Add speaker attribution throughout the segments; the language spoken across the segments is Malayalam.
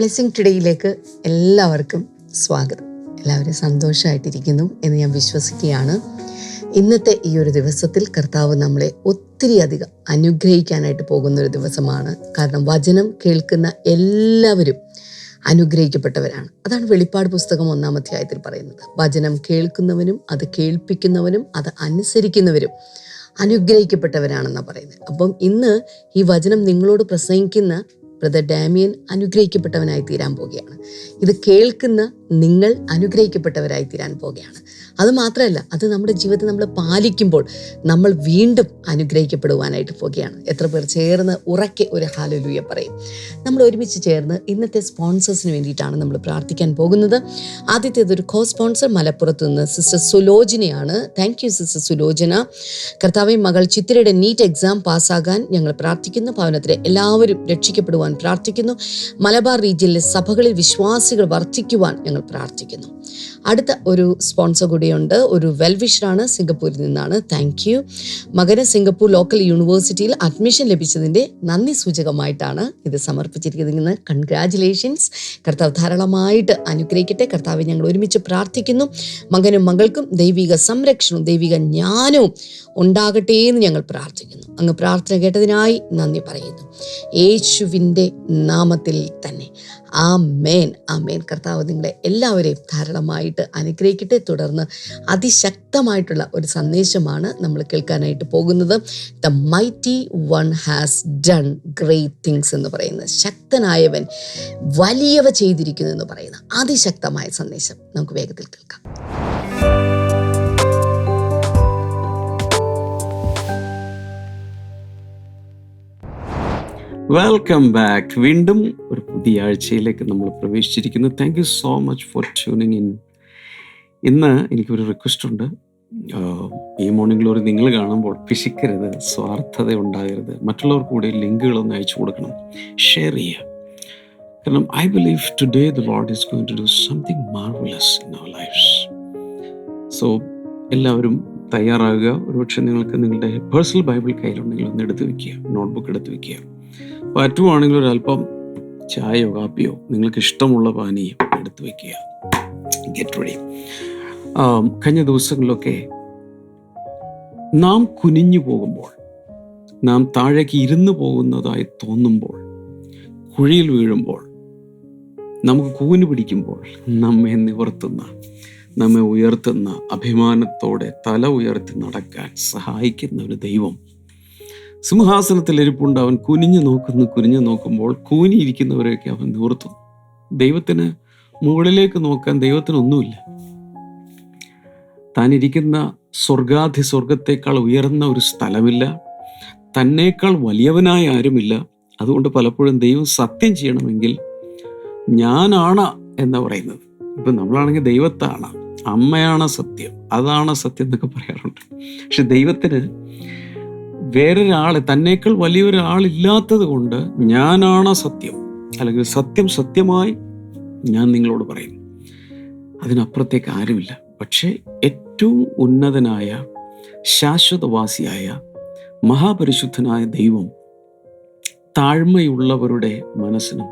Speaker 1: ബ്ലെസ്സിങ് ടുഡേയിലേക്ക് എല്ലാവർക്കും സ്വാഗതം. എല്ലാവരും സന്തോഷമായിട്ടിരിക്കുന്നു എന്ന് ഞാൻ വിശ്വസിക്കുകയാണ്. ഇന്നത്തെ ഈ ഒരു ദിവസത്തിൽ കർത്താവ് നമ്മളെ ഒത്തിരി അധികം അനുഗ്രഹിക്കാനായിട്ട് പോകുന്ന ഒരു ദിവസമാണ്. കാരണം വചനം കേൾക്കുന്ന എല്ലാവരും അനുഗ്രഹിക്കപ്പെട്ടവരാണ്. അതാണ് വെളിപ്പാട് പുസ്തകം ഒന്നാം അധ്യായത്തിൽ പറയുന്നത്. വചനം കേൾക്കുന്നവനും അത് കേൾപ്പിക്കുന്നവനും അത് അനുസരിക്കുന്നവരും അനുഗ്രഹിക്കപ്പെട്ടവരാണെന്നാണ് പറയുന്നത്. അപ്പം ഇന്ന് ഈ വചനം നിങ്ങളോട് പ്രസംഗിക്കുന്ന ബ്രദർ ഡാമിയൻ അനുഗ്രഹിക്കപ്പെട്ടവനായി തീരാൻ പോവുകയാണ്. ഇത് കേൾക്കുന്ന നിങ്ങൾ അനുഗ്രഹിക്കപ്പെട്ടവരായി തീരാൻ പോവുകയാണ്. അത് മാത്രമല്ല അത് നമ്മുടെ ജീവിതത്തിൽ നമ്മൾ പാലിക്കുമ്പോൾ നമ്മൾ വീണ്ടും അനുഗ്രഹിക്കപ്പെടുവാനായിട്ട് പോവുകയാണ്. എത്ര പേർ ചേർന്ന് ഉറക്കെ ഒരു ഹാലലൂയ പറയും. നമ്മൾ ഒരുമിച്ച് ചേർന്ന് ഇന്നത്തെ സ്പോൺസേഴ്സിന് വേണ്ടിയിട്ടാണ് നമ്മൾ പ്രാർത്ഥിക്കാൻ പോകുന്നത്. ആദ്യത്തേത് ഒരു കോ സ്പോൺസർ മലപ്പുറത്ത് നിന്ന് sister സുലോചനയാണ്. Thank you sister Sulochana. കർത്താവ് മകൾ ചിത്തിരയുടെ നീറ്റ് എക്സാം പാസ്സാകാൻ ഞങ്ങൾ പ്രാർത്ഥിക്കുന്നു. ഭവനത്തിലെ എല്ലാവരും രക്ഷിക്കപ്പെടുവാൻ പ്രാർത്ഥിക്കുന്നു. മലബാർ റീജിയനിലെ സഭകളിൽ വിശ്വാസികൾ വർദ്ധിക്കുവാൻ ഞങ്ങൾ പ്രാർത്ഥിക്കുന്നു. അടുത്ത ഒരു സ്പോൺസർ കൂടിയുണ്ട്. ഒരു വെൽവിഷറാണ് സിംഗപ്പൂരിൽ നിന്നാണ്. താങ്ക് യു മകന് സിംഗപ്പൂർ ലോക്കൽ യൂണിവേഴ്സിറ്റിയിൽ അഡ്മിഷൻ ലഭിച്ചതിന്റെ നന്ദി സൂചകമായിട്ടാണ് ഇത് സമർപ്പിച്ചിരിക്കുന്നത്. കൺഗ്രാറ്റുലേഷൻസ് കർത്താവ് ധാരാളമായിട്ട് അനുഗ്രഹിക്കട്ടെ. കർത്താവ് ഞങ്ങൾ ഒരുമിച്ച് പ്രാർത്ഥിക്കുന്നു. മകനും മകൾക്കും ദൈവിക സംരക്ഷണവും ദൈവിക ജ്ഞാനവും ഉണ്ടാകട്ടെ എന്ന് ഞങ്ങൾ പ്രാർത്ഥിക്കുന്നു. അങ്ങ് പ്രാർത്ഥന കേട്ടതിനായി നന്ദി പറയുന്നു. യേശുവിന്റെ നാമത്തിൽ തന്നെ. ആ മേൻ ആ മേൻ കർത്താവ് നിങ്ങളെ എല്ലാവരെയും ധാരാളമായിട്ട് അനുഗ്രഹിക്കട്ടെ. തുടർന്ന് അതിശക്തമായിട്ടുള്ള ഒരു സന്ദേശമാണ് നമ്മൾ കേൾക്കാനായിട്ട് പോകുന്നത്. The mighty one has done great things എന്ന് പറയുന്നത് ശക്തനായവൻ വലിയവ ചെയ്തിരിക്കുന്നു എന്ന് പറയുന്ന അതിശക്തമായ സന്ദേശം നമുക്ക് വേഗത്തിൽ കേൾക്കാം.
Speaker 2: വെൽക്കം ബാക്ക് വീണ്ടും ഒരു പുതിയ ആഴ്ചയിലേക്ക് നമ്മൾ പ്രവേശിച്ചിരിക്കുന്നു. Thank you so much for tuning in ഇന്ന് എനിക്കൊരു റിക്വസ്റ്റ് ഉണ്ട്. ഈ മോർണിംഗ് ഗ്ലോറി നിങ്ങൾ കാണുമ്പോൾ പിശിക്കരുത് സ്വാർത്ഥത ഉണ്ടാകരുത്. മറ്റുള്ളവർക്ക് കൂടി ലിങ്കുകളൊന്ന് അയച്ചു കൊടുക്കണം. ഷെയർ ചെയ്യുക. കാരണം I believe today the Lord is going to do something marvellous in our lives so എല്ലാവരും തയ്യാറാകുക. ഒരുപക്ഷെ നിങ്ങൾക്ക് നിങ്ങളുടെ പേഴ്സണൽ ബൈബിൾ കയ്യിലുണ്ടെങ്കിൽ ഒന്ന് എടുത്ത് വെക്കുക. നോട്ട്ബുക്ക് എടുത്ത് വെക്കുക. പറ്റുവാണെങ്കിൽ ഒരല്പം ചായയോ കാപ്പിയോ നിങ്ങൾക്ക് ഇഷ്ടമുള്ള പാനീയം എടുത്തു വെക്കുക ഗെറ്റ് റെഡി കഴിഞ്ഞ ദിവസങ്ങളിലൊക്കെ നാം കുനിഞ്ഞു പോകുമ്പോൾ നാം താഴേക്ക് ഇരുന്ന് പോകുന്നതായി തോന്നുമ്പോൾ കുഴിയിൽ വീഴുമ്പോൾ നമുക്ക് കൂന് പിടിക്കുമ്പോൾ നമ്മെ നിവർത്തുന്ന നമ്മെ ഉയർത്തുന്ന അഭിമാനത്തോടെ തല ഉയർത്തി നടക്കാൻ സഹായിക്കുന്ന ഒരു ദൈവം സിംഹാസനത്തിൽ ഇരിപ്പുണ്ട്. അവൻ കുനിഞ്ഞു നോക്കുന്നു. കുനിഞ്ഞു നോക്കുമ്പോൾ കൂനിയിരിക്കുന്നവരെയൊക്കെ അവൻ നിവർത്തു ദൈവത്തിന് മുകളിലേക്ക് നോക്കാൻ ദൈവത്തിനൊന്നുമില്ല. താൻ ഇരിക്കുന്ന സ്വർഗാധി സ്വർഗത്തേക്കാൾ ഉയർന്ന ഒരു സ്ഥലമില്ല. തന്നേക്കാൾ വലിയവനായ ആരുമില്ല. അതുകൊണ്ട് പലപ്പോഴും ദൈവം സത്യം ചെയ്യണമെങ്കിൽ ഞാനാണ് എന്ന് പറയുന്നത്. ഇപ്പം നമ്മളാണെങ്കിൽ ദൈവത്താണ്. അമ്മയാണ് സത്യം. അതാണ് സത്യം എന്നൊക്കെ പറയാറുണ്ട്. പക്ഷെ ദൈവത്തിന് വേറൊരാൾ തന്നേക്കാൾ വലിയൊരാളില്ലാത്തത് കൊണ്ട് ഞാനാണ് സത്യം. അല്ലെങ്കിൽ സത്യം സത്യമായി ഞാൻ നിങ്ങളോട് പറയും. അതിനപ്പുറത്തേക്ക് ആരുമില്ല. പക്ഷേ ഏറ്റവും ഉന്നതനായ ശാശ്വതവാസിയായ മഹാപരിശുദ്ധനായ ദൈവം താഴ്മയുള്ളവരുടെ മനസ്സിനും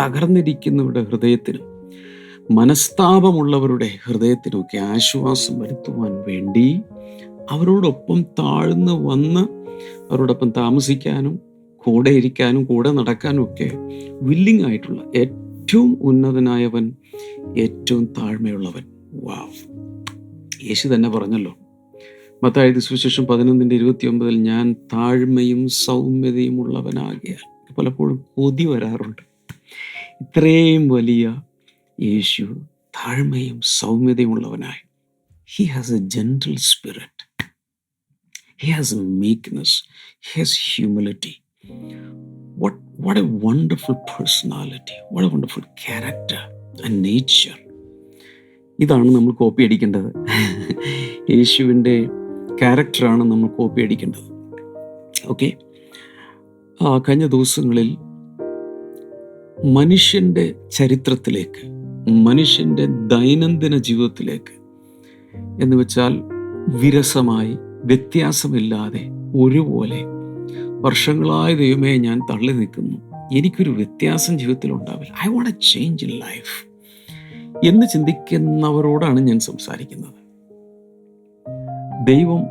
Speaker 2: തകർന്നിരിക്കുന്നവരുടെ ഹൃദയത്തിനും മനസ്താപമുള്ളവരുടെ ഹൃദയത്തിനുമൊക്കെ ആശ്വാസം വരുത്തുവാൻ വേണ്ടി അവരോടൊപ്പം താഴ്ന്നു വന്ന് അവരോടൊപ്പം താമസിക്കാനും കൂടെ ഇരിക്കാനും കൂടെ നടക്കാനും ഒക്കെ വില്ലിംഗ് ആയിട്ടുള്ള ഏറ്റവും ഉന്നതനായവൻ ഏറ്റവും താഴ്മയുള്ളവൻ. വാവ് യേശു തന്നെ പറഞ്ഞല്ലോ. മത്തായത് സുവിശേഷം പതിനൊന്നിന്റെ ഇരുപത്തി ഒമ്പതിൽ ഞാൻ താഴ്മയും സൗമ്യതയും ഉള്ളവനാകിയ പലപ്പോഴും കൊതി വരാറുണ്ട്. ഇത്രയും വലിയ യേശു താഴ്മയും സൗമ്യതയും ഉള്ളവനായി. He has a gentle spirit He has meekness. He has humility. What, what a wonderful personality. What a wonderful character and nature. ഇതാണ് നമ്മൾ കോപ്പി അടിക്കേണ്ടത് യേശുവിന്റെ ക്യാരക്ടറാണ് നമ്മൾ കോപ്പി അടിക്കേണ്ടത് ഓക്കെ കഴിഞ്ഞ ദിവസങ്ങളിൽ മനുഷ്യന്റെ ചരിത്രത്തിലേക്ക് മനുഷ്യന്റെ ദൈനംദിന ജീവിതത്തിലേക്ക് എന്ന് വെച്ചാൽ വിരസമായി വ്യത്യാസമില്ലാതെ ഒരുപോലെ വർഷങ്ങളായ ദൈവമേ ഞാൻ തള്ളി നിൽക്കുന്നു. എനിക്കൊരു വ്യത്യാസം ജീവിതത്തിൽ ഉണ്ടാവില്ല I want a change in life എന്ന് ചിന്തിക്കുന്നവരോടാണ് ഞാൻ സംസാരിക്കുന്നത്. ദൈവം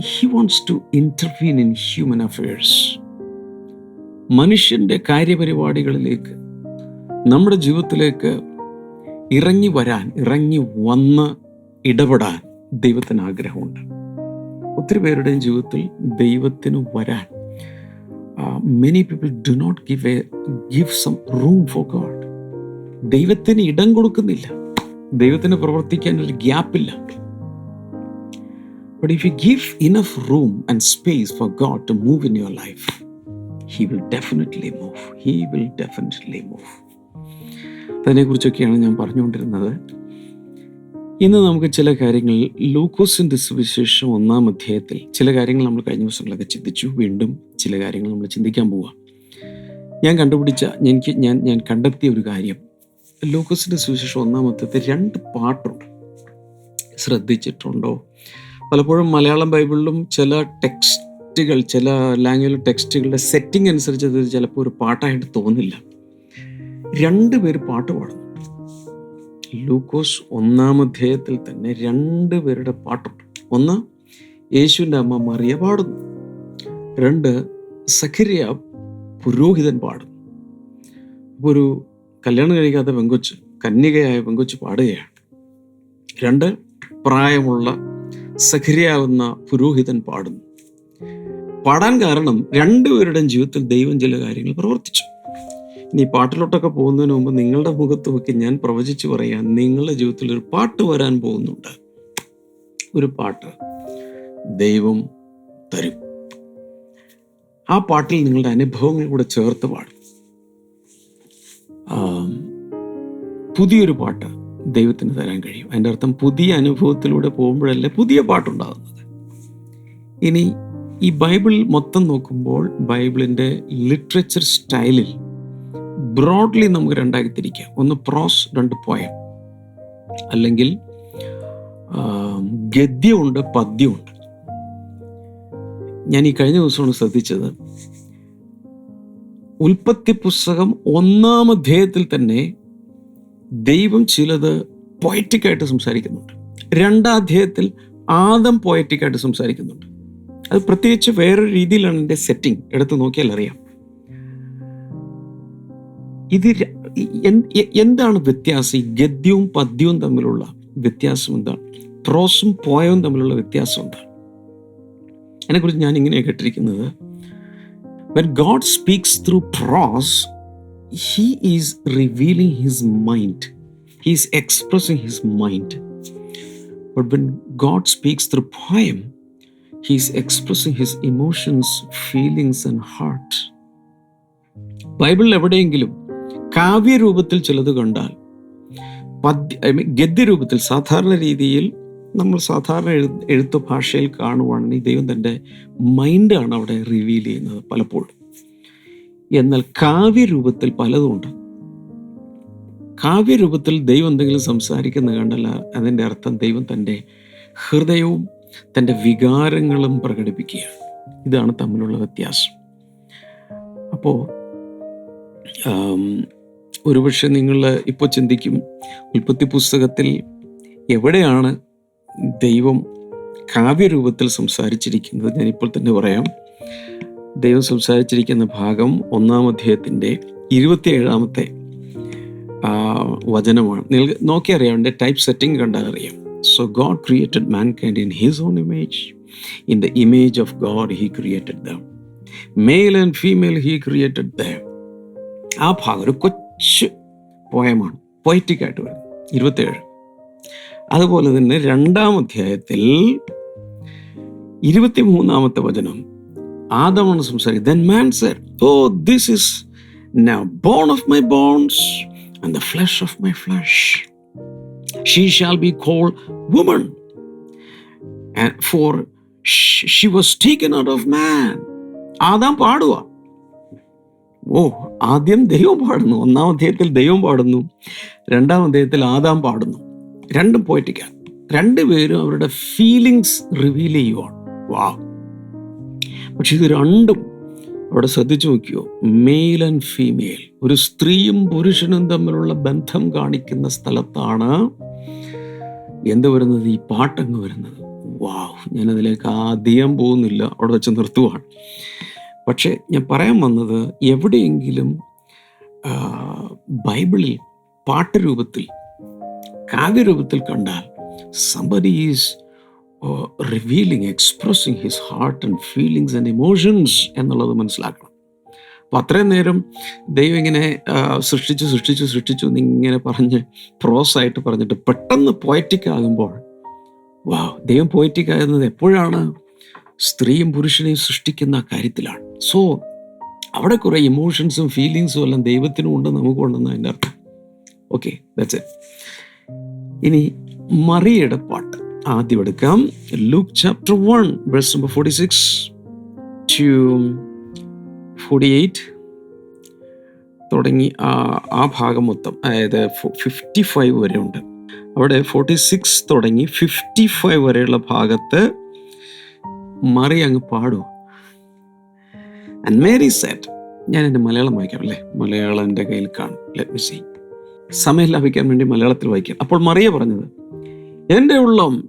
Speaker 2: he wants to intervene in human affairs മനുഷ്യന്റെ കാര്യപരിപാടികളിലേക്ക് നമ്മുടെ ജീവിതത്തിലേക്ക് ഇറങ്ങി വരാൻ ഇറങ്ങി വന്ന് ഇടപെടാൻ ദൈവത്തിന് ആഗ്രഹമുണ്ട്. ഒത്തിരി പേരുടെയും ജീവിതത്തിൽ ദൈവത്തിന് വരാൻ many people do not give a give some room for God ദൈവത്തിന് ഇടം കൊടുക്കുന്നില്ല. ദൈവത്തിന് പ്രവർത്തിക്കാൻ ഒരു ഗ്യാപ്പില്ല but if you give enough room and space for God to move in your life he will definitely move he will definitely move അതിനെക്കുറിച്ചൊക്കെയാണ് ഞാൻ പറഞ്ഞുകൊണ്ടിരുന്നത്. ഇന്ന് നമുക്ക് ചില കാര്യങ്ങൾ ലൂക്കോസിന്റെ സുവിശേഷം ഒന്നാം അധ്യായത്തിൽ ചില കാര്യങ്ങൾ നമ്മൾ കഴിഞ്ഞ ദിവസങ്ങളൊക്കെ ചിന്തിച്ചു. വീണ്ടും ചില കാര്യങ്ങൾ നമ്മൾ ചിന്തിക്കാൻ പോവാം. ഞാൻ കണ്ടുപിടിച്ച എനിക്ക് ഞാൻ ഞാൻ കണ്ടെത്തിയ ഒരു കാര്യം. ലൂക്കോസിന്റെ സുവിശേഷം ഒന്നാം അധ്യായത്തിൽ രണ്ട് പാട്ടുണ്ട് ശ്രദ്ധിച്ചിട്ടുണ്ടോ? പലപ്പോഴും മലയാളം ബൈബിളിലും ചില ടെക്സ്റ്റുകൾ ചില ലാംഗ്വേജ് ടെക്സ്റ്റുകളുടെ സെറ്റിംഗ് അനുസരിച്ച് അത് ചിലപ്പോൾ ഒരു പാട്ടായിട്ട് തോന്നില്ല. രണ്ട് പേര് പാട്ട് പാടുന്നു. ലൂക്കോസ് ഒന്നാം അധ്യായത്തിൽ തന്നെ രണ്ട് പേരുടെ പാട്ടുണ്ട്. ഒന്ന് യേശുവിന്റെ അമ്മ മറിയ പാടുന്നു. രണ്ട് സഖരിയ പുരോഹിതൻ പാടുന്നു. അപ്പോൾ ഒരു കല്യാണം കഴിക്കാത്ത പെങ്കൊച്ച് കന്യകയായ പെങ്കൊച്ച് പാടുകയാണ്. രണ്ട് പ്രായമുള്ള സഖരിയാവുന്ന പുരോഹിതൻ പാടുന്നു. പാടാൻ കാരണം രണ്ടുപേരുടെയും ജീവിതത്തിൽ ദൈവം ചില കാര്യങ്ങൾ പ്രവർത്തിച്ചു. ഇനി പാട്ടിലോട്ടൊക്കെ പോകുന്നതിന് മുമ്പ് നിങ്ങളുടെ മുഖത്ത് നോക്കി ഞാൻ പ്രവചിച്ചു പറയാം. നിങ്ങളുടെ ജീവിതത്തിൽ ഒരു പാട്ട് വരാൻ പോകുന്നുണ്ട്. ഒരു പാട്ട് ദൈവം തരും. ആ പാട്ടിൽ നിങ്ങളുടെ അനുഭവങ്ങൾ കൂടെ ചേർത്ത് പാടും. പുതിയൊരു പാട്ട് ദൈവത്തിന് തരാൻ കഴിയും. അതിന്റെ അർത്ഥം പുതിയ അനുഭവത്തിലൂടെ പോകുമ്പോഴല്ലേ പുതിയ പാട്ടുണ്ടാകുന്നത്. ഇനി ഈ ബൈബിൾ മൊത്തം നോക്കുമ്പോൾ ബൈബിളിന്റെ ലിറ്ററേച്ചർ സ്റ്റൈലിൽ ബ്രോഡ്ലി നമുക്ക് രണ്ടായി തിരിക്കാം. ഒന്ന് പ്രോസ് രണ്ട് പോയം അല്ലെങ്കിൽ ഗദ്യമുണ്ട് പദ്യമുണ്ട്. ഞാൻ ഈ കഴിഞ്ഞ ദിവസമാണ് ശ്രദ്ധിച്ചത്. ഉൽപ്പത്തി പുസ്തകം ഒന്നാം അധ്യായത്തിൽ തന്നെ ദൈവം ചിലത് പോയറ്റിക്കായിട്ട് സംസാരിക്കുന്നുണ്ട്. രണ്ടാം അധ്യായത്തിൽ ആദം പോയറ്റിക്കായിട്ട് സംസാരിക്കുന്നുണ്ട്. അത് പ്രത്യേകിച്ച് വേറൊരു രീതിയിലാണ് എന്റെ സെറ്റിംഗ് എടുത്ത് നോക്കിയാൽ അറിയാം. ഇത് എന്താണ് വ്യത്യാസം? ഈ ഗദ്യവും പദ്യവും തമ്മിലുള്ള വ്യത്യാസം എന്താണ്? പ്രോസും പോയവും തമ്മിലുള്ള വ്യത്യാസം എന്താണ്? അതിനെക്കുറിച്ച് ഞാൻ ഇങ്ങനെ കേട്ടിരിക്കുന്നത് when God speaks through prose he is revealing his mind he is expressing his mind but when God speaks through poem he is expressing his emotions feelings and heart ബൈബിളിൽ എവിടെയെങ്കിലും കാവ്യരൂപത്തിൽ ചിലത് കണ്ടാൽ പദ്യ I mean, ഗദ്യരൂപത്തിൽ സാധാരണ രീതിയിൽ നമ്മൾ സാധാരണ എഴു എഴുത്ത് ഭാഷയിൽ കാണുവാണെങ്കിൽ ദൈവം തന്റെ മൈൻഡാണ് അവിടെ റിവീൽ ചെയ്യുന്നത് പലപ്പോഴും. എന്നാൽ കാവ്യരൂപത്തിൽ പലതുമുണ്ട് കാവ്യരൂപത്തിൽ ദൈവം എന്തെങ്കിലും സംസാരിക്കുന്ന കണ്ടല്ല അതിന്റെ അർത്ഥം ദൈവം തന്റെ ഹൃദയവും തന്റെ വികാരങ്ങളും പ്രകടിപ്പിക്കുകയാണ്. ഇതാണ് തമ്മിലുള്ള വ്യത്യാസം. അപ്പോൾ ഒരുപക്ഷെ നിങ്ങൾ ഇപ്പോൾ ചിന്തിക്കും ഉൽപ്പത്തി പുസ്തകത്തിൽ എവിടെയാണ് ദൈവം കാവ്യരൂപത്തിൽ സംസാരിച്ചിരിക്കുന്നത്? ഞാനിപ്പോൾ തന്നെ പറയാം. ദൈവം സംസാരിച്ചിരിക്കുന്ന ഭാഗം ഒന്നാം അധ്യായത്തിന്റെ ഇരുപത്തിയേഴാമത്തെ വചനമാണ്. നിങ്ങൾ നോക്കിയറിയാം എന്റെ ടൈപ്പ് സെറ്റിംഗ് കണ്ടാൽ അറിയാം. So God created mankind in his own image in the image of God he created them male and female he created them ആ ഭാഗം ഒരു കൊച്ചു പോയമാണ് poetic ആയിട്ട് വരുന്നത് ഇരുപത്തേഴ് അതുപോലെ തന്നെ രണ്ടാം അധ്യായത്തിൽ ഇരുപത്തിമൂന്നാമത്തെ വചനം ആദമാണ് സംസാരിക്കുന്നത് then man said oh this is now bone of my bones and the flesh of my flesh she shall be called woman and for sh- she was taken out of man Adam പാടുക ഓ ആദ്യം ദൈവം പാടുന്നു. ഒന്നാം അധ്യായത്തിൽ ദൈവം പാടുന്നു. രണ്ടാം അധ്യായത്തിൽ ആദാം പാടുന്നു. രണ്ടും പോയിട്ടിക്കാണ് രണ്ടുപേരും അവരുടെ ഫീലിങ്സ് റിവീൽ ചെയ്യുവാണ്. വാ പക്ഷെ ഇത് രണ്ടും അവിടെ ശ്രദ്ധിച്ചു നോക്കിയോ? മെയിൽ ആൻഡ് ഫീമെയിൽ ഒരു സ്ത്രീയും പുരുഷനും തമ്മിലുള്ള ബന്ധം കാണിക്കുന്ന സ്ഥലത്താണ് എന്ത് വരുന്നത്? ഈ പാട്ടങ്ങ് വരുന്നത്. വാ ഞാനതിലേക്ക് ആദ്യം പോകുന്നില്ല. അവിടെ വെച്ച് നിർത്തുവാണ്. പക്ഷേ ഞാൻ പറയാൻ വന്നത് എവിടെയെങ്കിലും ബൈബിളിൽ പാട്ടുരൂപത്തിൽ കാവ്യരൂപത്തിൽ കണ്ടാൽ somebody is revealing expressing his heart and feelings and emotions എന്നുള്ളത് മനസ്സിലാക്കണം. അപ്പോൾ അത്രയും നേരം ദൈവം ഇങ്ങനെ സൃഷ്ടിച്ചു സൃഷ്ടിച്ചു സൃഷ്ടിച്ചു എന്നിങ്ങനെ പറഞ്ഞ് പ്രോസായിട്ട് പറഞ്ഞിട്ട് പെട്ടെന്ന് പോയറ്റിക് ആകുമ്പോൾ വാ ദൈവം പോയറ്റിക് ആകുന്നത് എപ്പോഴാണ്? സ്ത്രീയും പുരുഷനെയും സൃഷ്ടിക്കുന്ന കാര്യത്തിലാണ്. സോ അവിടെ കുറേ ഇമോഷൻസും ഫീലിങ്സും എല്ലാം ദൈവത്തിനും ഉണ്ട് നമുക്കും ഉണ്ടെന്ന് അതിന്റെ അർത്ഥം. ഓക്കെ ദാറ്റ്സ് ഇറ്റ് ഇനി മറിയുടെ പാട്ട് ആദ്യം എടുക്കാം. Luke chapter one verse number forty six to forty eight തുടങ്ങി ആ ആ ഭാഗം മൊത്തം അതായത് ഫിഫ്റ്റി ഫൈവ് വരെ ഉണ്ട്. അവിടെ ഫോർട്ടി സിക്സ് തുടങ്ങി ഫിഫ്റ്റി ഫൈവ് വരെയുള്ള ഭാഗത്ത് മറി അങ്ങ് പാടുക ആൻഡ് മേരി സെറ്റ് ഞാൻ എന്റെ മലയാളം വായിക്കാം അല്ലേ? മലയാളം എന്റെ കയ്യിൽ കാണും. സമയം ലാഭിക്കാൻ വേണ്ടി മലയാളത്തിൽ വായിക്കാം. അപ്പോൾ മറിയ പറഞ്ഞത് എന്റെ ഉള്ളം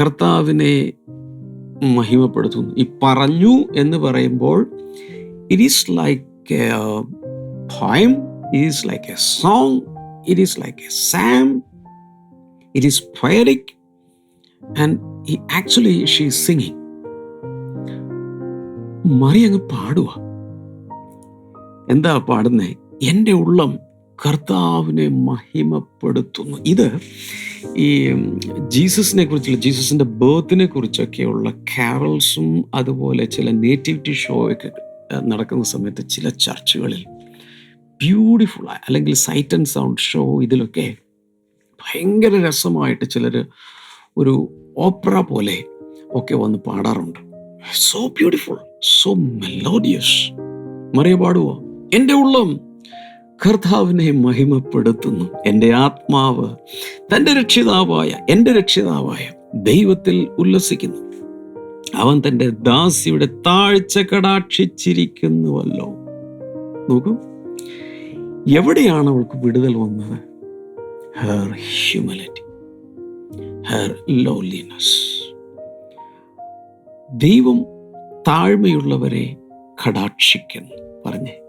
Speaker 2: കർത്താവിനെ മഹിമപ്പെടുത്തുന്നു. ഈ പറഞ്ഞു എന്ന് പറയുമ്പോൾ it is like a poem, it is like a song it is like a psalm it is lyric and actually she is singing. മറി അങ്ങ് പാടുക എന്താ പാടുന്നേ? എന്റെ ഉള്ളം കർത്താവിനെ മഹിമപ്പെടുത്തുന്നു. ഇത് ഈ ജീസസിനെ കുറിച്ചുള്ള ജീസസിന്റെ ബേർത്തിനെ കുറിച്ചൊക്കെയുള്ള കാരൽസും അതുപോലെ ചില നേറ്റിവിറ്റി ഷോ ഒക്കെ നടക്കുന്ന സമയത്ത് ചില ചർച്ചുകളിൽ ബ്യൂട്ടിഫുൾ അല്ലെങ്കിൽ സൈറ്റ് ആൻഡ് സൗണ്ട് ഷോ ഇതിലൊക്കെ ഭയങ്കര രസമായിട്ട് ചിലർ ഒരു ഓപ്പറ പോലെ ഒക്കെ വന്ന് പാടാറുണ്ട്. സോ ബ്യൂട്ടിഫുൾ സോ മെലോഡിയസ് മറിയ പാടുവോ? എന്റെ ഉള്ളം കർത്താവിനെ മഹിമപ്പെടുത്തുന്നു. എന്റെ ആത്മാവ് തന്റെ രക്ഷിതാവായ എന്റെ രക്ഷിതാവായ ദൈവത്തിൽ ഉല്ലസിക്കുന്നു. അവൻ തന്റെ ദാസിയുടെ താഴ്ച കടാക്ഷിച്ചിരിക്കുന്നുവല്ലോ. നോക്കൂ. എവിടെയാണ് അവൾക്ക് വിടുതൽ വന്നത്? ഹെർ ഹ്യൂമനിറ്റി ഹെർ ലോലിനെസ് ദൈവം താഴ്മയുള്ളവരെ കടാക്ഷിക്കുന്നു. പറഞ്ഞേ.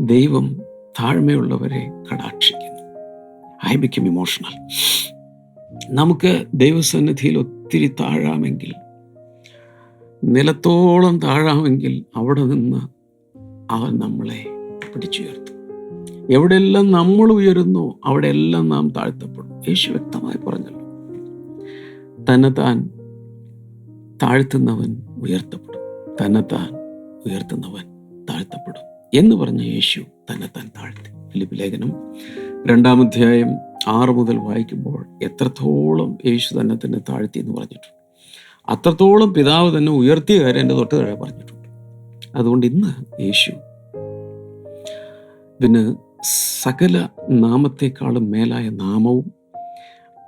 Speaker 2: ദൈവം താഴ്മയുള്ളവരെ കടാക്ഷിക്കുന്നു. ഐ ബിക്കം ഇമോഷണൽ നമുക്ക് ദൈവസന്നിധിയിൽ ഒത്തിരി താഴാമെങ്കിൽ നിലത്തോളം താഴാമെങ്കിൽ അവിടെ നിന്ന് അവൻ നമ്മളെ പിടിച്ചുയർത്തും. എവിടെയെല്ലാം നമ്മൾ ഉയരുന്നു അവിടെയെല്ലാം നാം താഴ്ത്തപ്പെടും. യേശു വ്യക്തമായി പറഞ്ഞല്ലോ. തന്നെത്താൻ താഴ്ത്തുന്നവൻ ഉയർത്തപ്പെടും. തന്നെത്താൻ ഉയർത്തുന്നവൻ താഴ്ത്തപ്പെടും എന്ന് പറഞ്ഞ യേശു തന്നെത്താൻ താഴ്ത്തി. ഫിലിപ്പ് ലേഖനം രണ്ടാമധ്യായം ആറ് മുതൽ വായിക്കുമ്പോൾ എത്രത്തോളം യേശു തന്നെ തന്നെ താഴ്ത്തി എന്ന് പറഞ്ഞിട്ടുണ്ട്. അത്രത്തോളം പിതാവ് തന്നെ ഉയർത്തിയ കാര്യം എന്റെ തൊട്ട് താഴെ പറഞ്ഞിട്ടുണ്ട്. അതുകൊണ്ട് ഇന്ന് യേശു പിന്നെ സകല നാമത്തെക്കാളും മേലായ നാമവും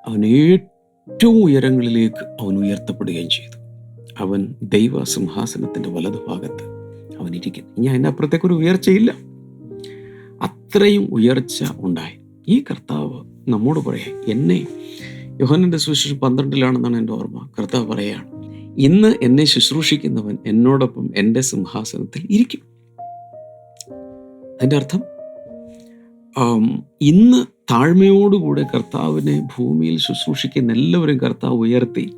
Speaker 2: അവൻ ഏറ്റവും ഉയരങ്ങളിലേക്ക് അവൻ ഉയർത്തപ്പെടുകയും ചെയ്തു. അവൻ ദൈവ സിംഹാസനത്തിന്റെ വലതുഭാഗത്ത് അവൻ ഇരിക്കുന്നു ഇനി അതിന്റെ ഉയർച്ചയില്ല. അത്രയും ഉയർച്ച ഉണ്ടായി. ഈ കർത്താവ് നമ്മോട് പറയാം എന്നെ യോഹനന്റെ സുവിശേഷം പന്ത്രണ്ടിലാണെന്നാണ് എന്റെ ഓർമ്മ. കർത്താവ് പറയുകയാണ് ഇന്ന് എന്നെ ശുശ്രൂഷിക്കുന്നവൻ എന്നോടൊപ്പം എന്റെ സിംഹാസനത്തിൽ ഇരിക്കും. അതിന്റെ അർത്ഥം ഇന്ന് താഴ്മയോടുകൂടെ കർത്താവിനെ ഭൂമിയിൽ ശുശ്രൂഷിക്കുന്ന എല്ലാവരും കർത്താവ് ഉയർത്തി.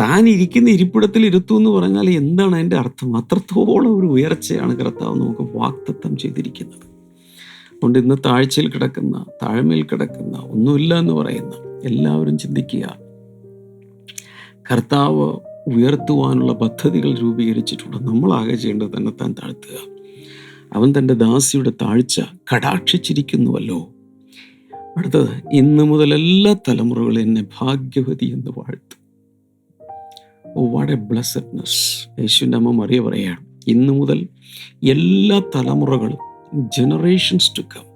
Speaker 2: താൻ ഇരിക്കുന്ന ഇരിപ്പിടത്തിൽ ഇരുത്തു എന്ന് പറഞ്ഞാൽ എന്താണ് അതിന്റെ അർത്ഥം? അത്രത്തോളം ഒരു ഉയർച്ചയാണ് കർത്താവ് നമുക്ക് വാക്തത്വം ചെയ്തിരിക്കുന്നത്. അതുകൊണ്ട് ഇന്ന് താഴ്ചയിൽ കിടക്കുന്ന താഴ്മയിൽ കിടക്കുന്ന ഒന്നുമില്ല എന്ന് പറയുന്ന എല്ലാവരും ചിന്തിക്കുക കർത്താവ് ഉയർത്തുവാനുള്ള പദ്ധതികൾ രൂപീകരിച്ചിട്ടുണ്ട്. നമ്മളാകെ ചെയ്യേണ്ടത് തന്നെ താൻ താഴ്ത്തുക. അവൻ തന്റെ ദാസിയുടെ താഴ്ച കടാക്ഷിച്ചിരിക്കുന്നുവല്ലോ. അടുത്തത് ഇന്ന് മുതൽ എല്ലാ തലമുറകളും എന്നെ ഭാഗ്യവതി എന്ന് വാഴ്ത്തും. ഓ വാട്ട് എ ബ്ലസ്സഡ്നെസ് യേശുവിന്റെ അമ്മ മറിയ പറയുകയാണ് ഇന്ന് മുതൽ എല്ലാ തലമുറകളും ജനറേഷൻസ് ടു കം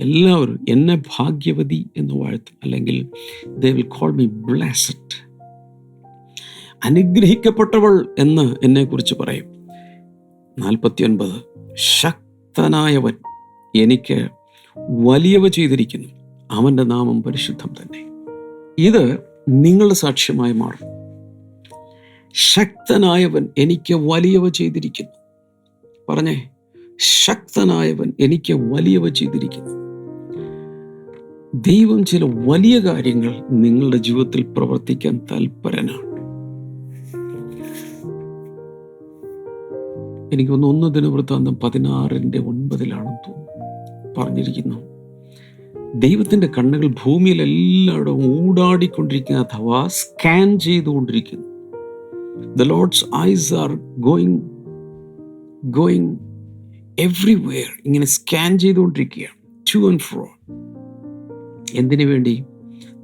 Speaker 2: എല്ലാവരും എന്നെ ഭാഗ്യവതി എന്ന് വാഴ്ത്തും. അല്ലെങ്കിൽ they will call me blessed അനുഗ്രഹിക്കപ്പെട്ടവൾ എന്ന് എന്നെക്കുറിച്ച് പറയും. നാൽപ്പത്തിയൊൻപത് ശക്തനായവൻ എനിക്ക് വലിയവ ചെയ്തിരിക്കുന്നു. അവന്റെ നാമം പരിശുദ്ധം തന്നെ. ഇത് നിങ്ങളുടെ സാക്ഷ്യമായി മാറും. ശക്തനായവൻ എനിക്ക് വലിയവ ചെയ്തിരിക്കുന്നു. പറഞ്ഞേ ശക്തനായവൻ എനിക്ക് വലിയവ ചെയ്തിരിക്കുന്നു. ദൈവം ചില വലിയ കാര്യങ്ങൾ നിങ്ങളുടെ ജീവിതത്തിൽ പ്രവർത്തിക്കാൻ തൽപരനാണ്. എനിക്ക് ഒന്ന് ഒന്ന് ദിനവൃത്താന്തം പതിനാറിന്റെ ഒൻപതിലാണെന്ന് തോന്നുന്നു. പറഞ്ഞിരിക്കുന്നു. ദൈവത്തിന്റെ കണ്ണുകൾ ഭൂമിയിൽ എല്ലായിടവും ഊടാടിക്കൊണ്ടിരിക്കുന്ന അഥവാ സ്കാൻ ചെയ്തുകൊണ്ടിരിക്കുന്നു. The lord's eyes are going going everywhere ഇങ്ങനെ സ്കാൻ ചെയ്തുകൊണ്ടിരിക്കുകയാണ് ടു ആൻഡ് ഫ്രോ എന്തിനു വേണ്ടി?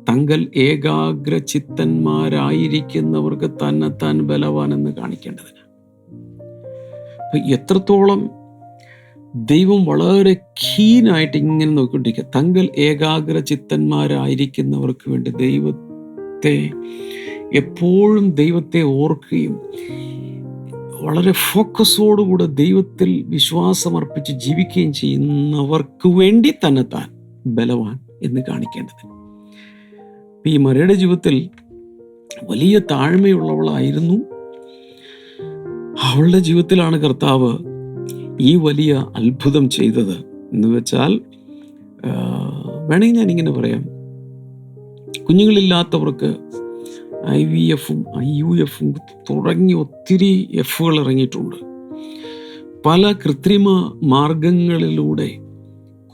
Speaker 2: തങ്കൽ ഏകാഗ്ര ചിത്തന്മാരായിരിക്കുന്നവർക്ക് തന്നെ തന്നെത്താൻ ബലവാനെന്ന് കാണിക്കേണ്ടതിന്. എത്രത്തോളം ദൈവം വളരെ കീനായിട്ട് ഇങ്ങനെ നോക്കിക്കൊണ്ടിരിക്കുക. തങ്കൽ ഏകാഗ്ര ചിത്തന്മാരായിരിക്കുന്നവർക്ക് വേണ്ടി ദൈവത്തെ എപ്പോഴും ദൈവത്തെ ഓർക്കുകയും വളരെ ഫോക്കസോടുകൂടെ ദൈവത്തിൽ വിശ്വാസമർപ്പിച്ച് ജീവിക്കുകയും ചെയ്യുന്നവർക്ക് വേണ്ടി തന്നെ താൻ ബലവാൻ എന്ന് കാണിക്കേണ്ടത്. ഈ മറിയുടെ ജീവിതത്തിൽ വലിയ താഴ്മയുള്ളവളായിരുന്നു. അവളുടെ ജീവിതത്തിലാണ് കർത്താവ് ഈ വലിയ അത്ഭുതം ചെയ്തത് എന്ന് വെച്ചാൽ വേണമെങ്കിൽ ഞാനിങ്ങനെ പറയാം. കുഞ്ഞുങ്ങളില്ലാത്തവർക്ക് ഐ വി എഫും ഐ യു എഫും തുടങ്ങി ഒത്തിരി എഫുകൾ ഇറങ്ങിയിട്ടുണ്ട്. പല കൃത്രിമ മാർഗങ്ങളിലൂടെ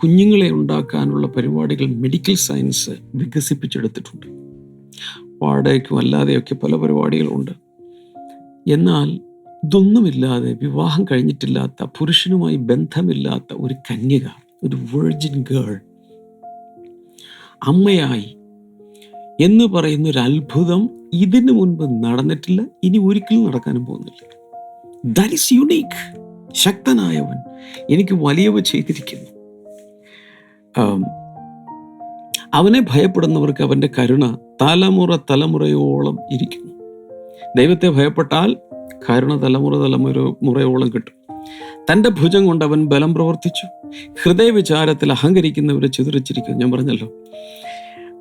Speaker 2: കുഞ്ഞുങ്ങളെ ഉണ്ടാക്കാനുള്ള പരിപാടികൾ മെഡിക്കൽ സയൻസ് വികസിപ്പിച്ചെടുത്തിട്ടുണ്ട്. വാടകയ്ക്കും അല്ലാതെയൊക്കെ പല പരിപാടികളുണ്ട്. എന്നാൽ ഇതൊന്നുമില്ലാതെ വിവാഹം കഴിഞ്ഞിട്ടില്ലാത്ത പുരുഷനുമായി ബന്ധമില്ലാത്ത ഒരു കന്യക ഒരു വെർജിൻ ഗേൾ അമ്മയായി എന്ന് പറയുന്ന ഒരു അത്ഭുതം ഇതിനു മുൻപ് നടന്നിട്ടില്ല. ഇനി ഒരിക്കലും നടക്കാനും പോകുന്നില്ല. ദാറ്റ് ഈസ് യുണീക്ക് ശക്തനായവൻ എനിക്ക് വലിയവ ചെയ്തിരിക്കുന്നു. അവനെ ഭയപ്പെടുന്നവർക്ക് അവന്റെ കരുണ തലമുറ തലമുറയോളം ഇരിക്കുന്നു. ദൈവത്തെ ഭയപ്പെട്ടാൽ കരുണ തലമുറ തലമുറ മുറയോളം കിട്ടും. തന്റെ ഭുജം കൊണ്ട് അവൻ ബലം പ്രവർത്തിച്ചു. ഹൃദയവിചാരത്തിൽ അഹങ്കരിക്കുന്നവരെ ചിതറിച്ചിരിക്കുന്നു. ഞാൻ പറഞ്ഞല്ലോ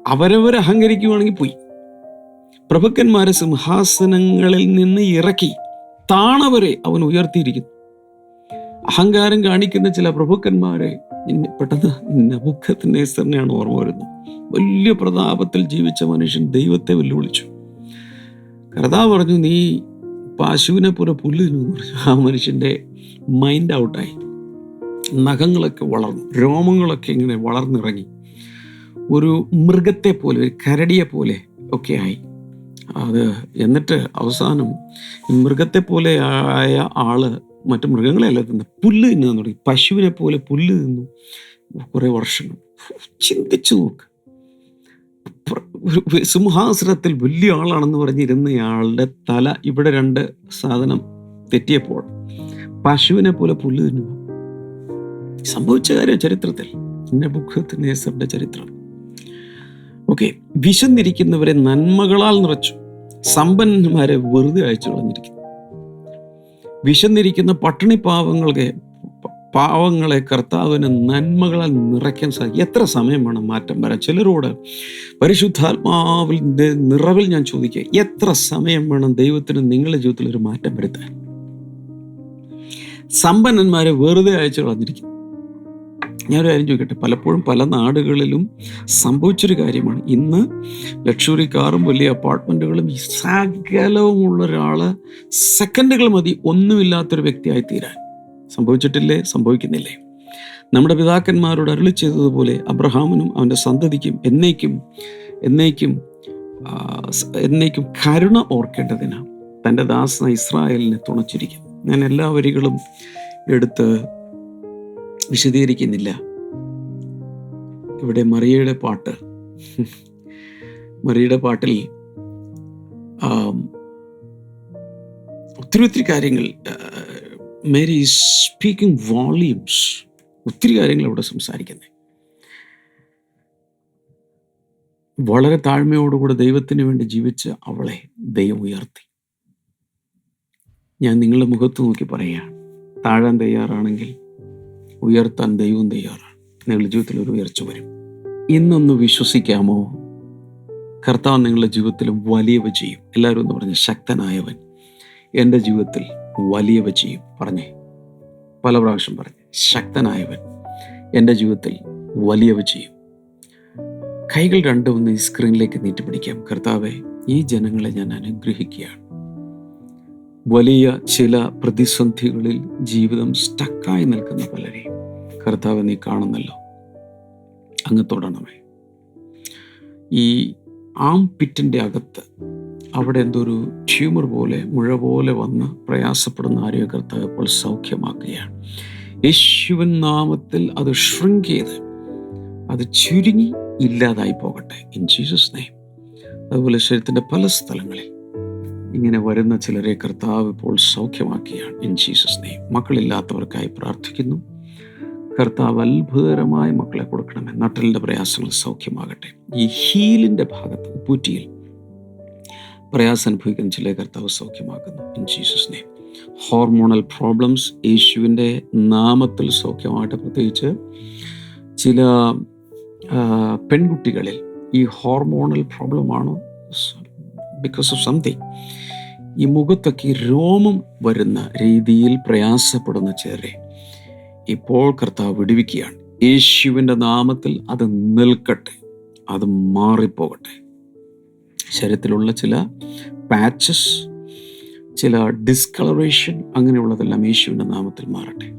Speaker 2: അവരവർ അഹങ്കരിക്കുവാണെങ്കിൽ പോയി. പ്രഭുക്കന്മാരെ സിംഹാസനങ്ങളിൽ നിന്ന് ഇറക്കി താണവരെ അവൻ ഉയർത്തിയിരിക്കുന്നു. അഹങ്കാരം കാണിക്കുന്ന ചില പ്രഭുക്കന്മാരെ പെട്ടെന്ന് പെട്ടെന്ന് നബുക്കത്തിനേസറിനെയാണ് ഓർമ്മ വരുന്നത്. വലിയ പ്രതാപത്തിൽ ജീവിച്ച മനുഷ്യൻ ദൈവത്തെ വെല്ലുവിളിച്ചു. കർത്താവ് പറഞ്ഞു നീ പശുവിനെ പോലെ പുല്ല് തിന്നു പറഞ്ഞു. ആ മനുഷ്യന്റെ മൈൻഡ് ഔട്ടായി നഖങ്ങളൊക്കെ വളർന്നു. രോമങ്ങളൊക്കെ ഇങ്ങനെ വളർന്നിറങ്ങി. ഒരു മൃഗത്തെ പോലെ ഒരു കരടിയെ പോലെ ഒക്കെ ആയി. അത് എന്നിട്ട് അവസാനം മൃഗത്തെ പോലെ ആയ ആൾ മറ്റു മൃഗങ്ങളെയല്ല തിന്ന് പുല്ല് തിന്നാൻ തുടങ്ങി. പശുവിനെ പോലെ പുല്ല് തിന്നു. കുറെ വർഷങ്ങൾ. ചിന്തിച്ചു നോക്ക്. സിംഹാസനത്തിൽ വലിയ ആളാണെന്ന് പറഞ്ഞിരുന്നയാളുടെ തല ഇവിടെ രണ്ട് സാധനം തെറ്റിയപ്പോൾ പശുവിനെ പോലെ പുല്ല് തിന്നുക. സംഭവിച്ച കാര്യം ചരിത്രത്തിൽ. നെബുഖദ്നേസറിന്റെ ചരിത്രം. ഓക്കെ വിശന്നിരിക്കുന്നവരെ നന്മകളാൽ നിറച്ചു. സമ്പന്നന്മാരെ വെറുതെ അയച്ചു കളഞ്ഞിരിക്കുന്നു. വിശന്നിരിക്കുന്ന പട്ടിണി പാവങ്ങൾക്ക് പാവങ്ങളെ കർത്താവിന് നന്മകളാൽ നിറയ്ക്കാൻ സാധിക്കും. എത്ര സമയം വേണം മാറ്റം വരാൻ? ചിലരോട് പരിശുദ്ധാത്മാവിന്റെ നിറവിൽ ഞാൻ ചോദിക്കുക എത്ര സമയം വേണം ദൈവത്തിന് നിങ്ങളുടെ ജീവിതത്തിൽ ഒരു മാറ്റം വരുത്താൻ? സമ്പന്നന്മാരെ വെറുതെ അയച്ചു കളഞ്ഞിരിക്കുന്നു. ഞാനൊരു കാര്യം ചോദിക്കട്ടെ? പലപ്പോഴും പല നാടുകളിലും സംഭവിച്ചൊരു കാര്യമാണ്. ഇന്ന് ലക്ഷറി കാറും വലിയ അപ്പാർട്ട്മെന്റുകളും ഈ സകലവുമുള്ള ഒരാൾ സെക്കൻഡുകൾ മതി. ഒന്നുമില്ലാത്തൊരു വ്യക്തിയായി തീരാൻ. സംഭവിച്ചിട്ടില്ലേ? സംഭവിക്കുന്നില്ലേ? നമ്മുടെ പിതാക്കന്മാരോട് അരുളി ചെയ്തതുപോലെ അബ്രഹാമിനും അവന്റെ സന്തതിക്കും എന്നേക്കും എന്നേക്കും എന്നേക്കും കരുണ ഓർക്കേണ്ടതിനാണ്. തന്റെ ദാസന ഇസ്രായേലിനെ തുണച്ചിരിക്കും ഞാൻ എല്ലാ വരികളും എടുത്ത് വിശദീകരിക്കുന്നില്ല. ഇവിടെ മറിയയുടെ പാട്ട്. മറിയയുടെ പാട്ടിൽ ഒത്തിരി ഒത്തിരി കാര്യങ്ങൾ മേരി സ്പീക്കിംഗ് വോളിയൂംസ്. ഒത്തിരി കാര്യങ്ങൾ ഇവിടെ സംസാരിക്കുന്നത്. വളരെ താഴ്മയോടുകൂടെ ദൈവത്തിന് വേണ്ടി ജീവിച്ച അവളെ ദൈവം ഉയർത്തി. ഞാൻ നിങ്ങളുടെ മുഖത്ത് നോക്കി പറയുകയാണ്. താഴാൻ തയ്യാറാണെങ്കിൽ ഉയർത്താൻ ദൈവം തയ്യാറാണ്. നിങ്ങളുടെ ജീവിതത്തിൽ ഒരു ഉയർച്ച വരും. ഇന്നൊന്ന് വിശ്വസിക്കാമോ? കർത്താവ് നിങ്ങളുടെ ജീവിതത്തിൽ വലിയവ ചെയ്യും. എല്ലാവരും ഒന്ന് പറഞ്ഞ ശക്തനായവൻ. എന്റെ ജീവിതത്തിൽ വലിയവ ചെയ്യും. പറഞ്ഞേ. പല പ്രാവശ്യം പറഞ്ഞു ശക്തനായവൻ. എന്റെ ജീവിതത്തിൽ വലിയവ ചെയ്യും. കൈകൾ രണ്ടും ഒന്ന് ഈ സ്ക്രീനിലേക്ക് നീട്ടിപ്പിടിക്കാം. കർത്താവെ ഈ ജനങ്ങളെ ഞാൻ അനുഗ്രഹിക്കുകയാണ്. വലിയ ചില പ്രതിസന്ധികളിൽ ജീവിതം സ്റ്റക്കായി നിൽക്കുന്ന പലരെയും കർത്താവ് നീ കാണുന്നല്ലോ. അങ്ങ് തൊടണമേ. ഈ ആം പിറ്റിന്റെ അകത്ത് അവിടെ എന്തോ ഒരു ട്യൂമർ പോലെ മുഴ പോലെ വന്ന് പ്രയാസപ്പെടുന്ന ആരെയോ കർത്താവ് ഇപ്പോൾ സൗഖ്യമാക്കുകയാണ്. യേശുവൻ നാമത്തിൽ അത് ഷ്രിങ്ക് അത് ചുരുങ്ങി ഇല്ലാതായി പോകട്ടെ. ഇൻ ജീസസ് നെയ്മ് അതുപോലെ ശരീരത്തിന്റെ പല സ്ഥലങ്ങളിൽ ഇങ്ങനെ വരുന്ന ചിലരെ കർത്താവ് ഇപ്പോൾ സൗഖ്യമാക്കിയാണ്. ഇൻ ജീസസ് നെയ്മ് മക്കളില്ലാത്തവർക്കായി പ്രാർത്ഥിക്കുന്നു. കർത്താവ് അത്ഭുതകരമായ മക്കളെ കൊടുക്കണമേ. നട്ടലിന്റെ പ്രയാസങ്ങൾ സൗഖ്യമാകട്ടെ. ഈ ഹീലിന്റെ ഭാഗത്ത് ഉപ്പൂറ്റിയിൽ പ്രയാസം അനുഭവിക്കുന്ന ചില കർത്താവ് സൗഖ്യമാക്കുന്നു. In Jesus name hormonal problems യേശുവിന്റെ നാമത്തിൽ സൗഖ്യമാകട്ടെ. പ്രത്യേകിച്ച് ചില പെൺകുട്ടികളിൽ ഈ ഹോർമോണൽ പ്രോബ്ലമാണോ ബിക്കോസ് ഓഫ് സംതിങ് ഈ മുഖത്തൊക്കെ രോമം വരുന്ന രീതിയിൽ പ്രയാസപ്പെടുന്ന ചിലരെ ഇപ്പോൾ കർത്താവ് വിടുവിക്കുകയാണ്. യേശുവിന്റെ നാമത്തിൽ അത് നിൽക്കട്ടെ. അത് മാറിപ്പോകട്ടെ. ശരീരത്തിലുള്ള ചില പാച്ചസ് ചില ഡിസ്കളറേഷൻ അങ്ങനെയുള്ളതെല്ലാം യേശുവിന്റെ നാമത്തിൽ മാറട്ടെ.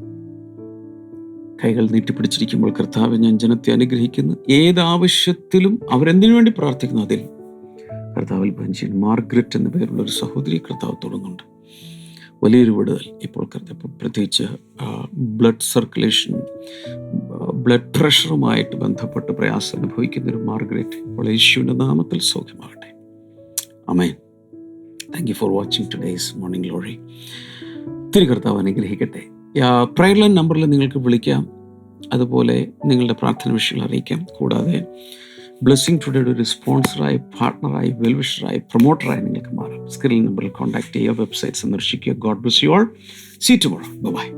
Speaker 2: കൈകൾ നീട്ടിപ്പിടിച്ചിരിക്കുമ്പോൾ കർത്താവ് ഞാൻ ജനത്തെ അനുഗ്രഹിക്കുന്നു. ഏത് ആവശ്യത്തിലും അവരെന്തിനു വേണ്ടി പ്രാർത്ഥിക്കുന്നു? അതിൽ കർത്താവിൽ ബഞ്ചിൻ മാർഗ്രറ്റ് എന്ന പേരുള്ള ഒരു സഹോദരി കർത്താവ് തുടങ്ങുന്നുണ്ട്. വലിയൊരു വിടുതൽ ഇപ്പോൾ കർത്താവ് പ്രത്യേകിച്ച് ബ്ലഡ് സർക്കുലേഷൻ ബ്ലഡ് പ്രഷറുമായിട്ട് ബന്ധപ്പെട്ട് പ്രയാസം അനുഭവിക്കുന്ന ഒരു മാർഗ്രറ്റ് ഇപ്പോൾ യേശുവിന്റെ നാമത്തിൽ സൗഖ്യമാകട്ടെ. Amen thank you for watching today's morning lorry തിരി കർത്താവ് അനുഗ്രഹിക്കട്ടെ. പ്രയർ ലൈൻ നമ്പറിൽ നിങ്ങൾക്ക് വിളിക്കാം. അതുപോലെ നിങ്ങളുടെ പ്രാർത്ഥന വിഷയങ്ങൾ അറിയിക്കാം. കൂടാതെ ബ്ലെസ്സിങ് ടുഡേയുടെ ഒരു സ്പോൺസറായി പാർട്ട്ണറായി വെൽവിഷറായി പ്രൊമോട്ടറായി നിങ്ങൾക്ക് മാറാം. സ്ക്രീൻ നമ്പറിൽ കോൺടാക്ട് ചെയ്യുക വെബ്സൈറ്റ് സന്ദർശിക്കുക. God bless you all seat tomorrow bye